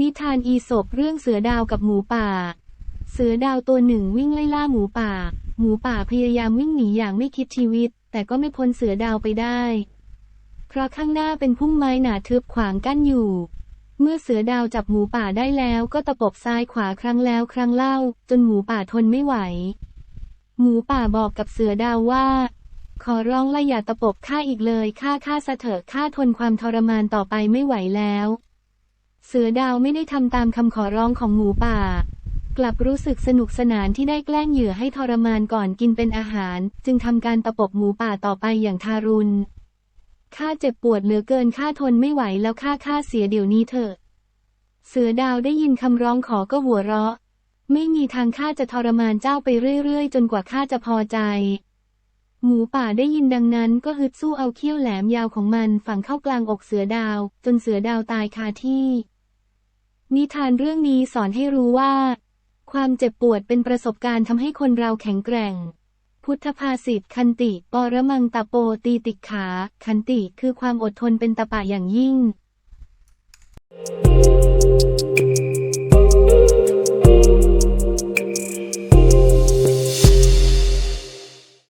นิทานอีสบเรื่องเสือดาวกับหมูป่า เสือดาวตัวหนึ่งวิ่งไล่ล่าหมูป่า หมูป่าพยายามวิ่งหนีอย่างไม่คิดชีวิต แต่ก็ไม่พ้นเสือดาวไปได้ เพราะข้างหน้าเป็นพุ่มไม้หนาทึบขวางกั้นอยู่ เมื่อเสือดาวจับหมูป่าได้แล้วก็ตะปบซ้ายขวาครั้งแล้วครั้งเล่า จนหมูป่าทนไม่ไหว หมูป่าบอกกับเสือดาวว่า ขอร้องละอย่าตะปบข้าอีกเลยข้าข้าสะเถอะข้าทนความทรมานต่อไปไม่ไหวแล้ว เสือดาวไม่ได้ทำตามคำขอร้องของหมูป่า กลับรู้สึกสนุกสนานที่ได้แกล้งเหยื่อให้ทรมานก่อนกินเป็นอาหาร จึงทำการตะปบหมูป่าต่อไปอย่างทารุณข้าเจ็บปวดเหลือเกินข้าทนไม่ไหวแล้วข้าข้าเสียเดี๋ยวนี้เถอะ เสือดาวได้ยินคำร้องขอก็หัวเราะ ไม่มีทางข้าจะทรมานเจ้าไปเรื่อยๆ จนกว่าข้าจะพอใจ หมูป่าได้ยินดังนั้นก็ฮึดสู้เอาเขี้ยวแหลมยาวของมันฝังเข้ากลางอกเสือดาว จนเสือดาวตายคาที่ นิทานเรื่องนี้สอนให้รู้ว่า ความเจ็บปวดเป็นประสบการณ์ทำให้คนเราแข็งแกร่ง พุทธภาษิตคันติ ปรมังตะโปตีติขา คันติคือความอดทนเป็นตะปะอย่างยิ่ง